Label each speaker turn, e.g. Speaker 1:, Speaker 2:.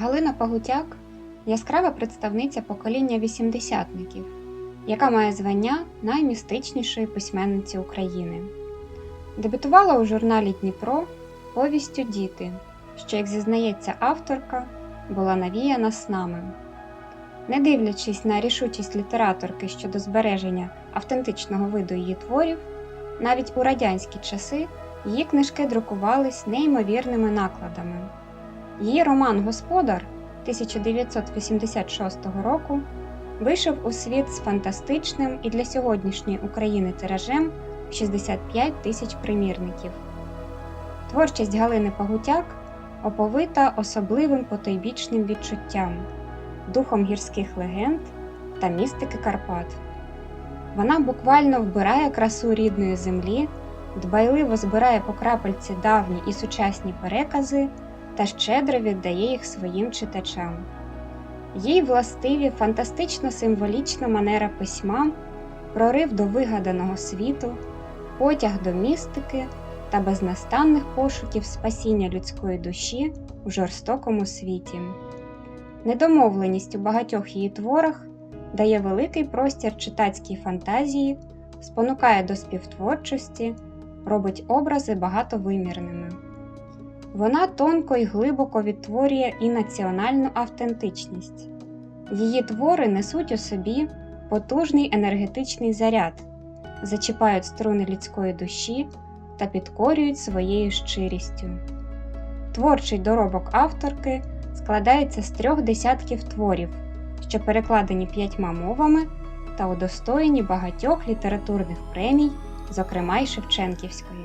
Speaker 1: Галина Пагутяк яскрава представниця покоління вісімдесятників, яка має звання наймістичнішої письменниці України. Дебютувала у журналі Дніпро повістю Діти, що, як зізнається авторка, була навіяна снами. Не дивлячись на рішучість літераторки щодо збереження автентичного виду її творів, навіть у радянські часи її книжки друкувались неймовірними накладами. Її роман Господар 1986 року вийшов у світ з фантастичним і для сьогоднішньої України тиражем 65 тисяч примірників. Творчість Галини Пагутяк оповита особливим потойбічним відчуттям, духом гірських легенд та містики Карпат. Вона буквально вбирає красу рідної землі, дбайливо збирає по крапельці давні і сучасні перекази та щедро віддає їх своїм читачам. Їй властиві фантастично символічна манера письма, прорив до вигаданого світу, потяг до містики та безнастанних пошуків спасіння людської душі в жорстокому світі. Недомовленість у багатьох її творах дає великий простір читацькій фантазії, спонукає до співтворчості, робить образи багатовимірними. Вона тонко й глибоко відтворює і національну автентичність. Її твори несуть у собі потужний енергетичний заряд, зачіпають струни людської душі та підкорюють своєю щирістю. Творчий доробок авторки складається з трьох десятків творів, що перекладені п'ятьма мовами та удостоєні багатьох літературних премій, зокрема й Шевченківської.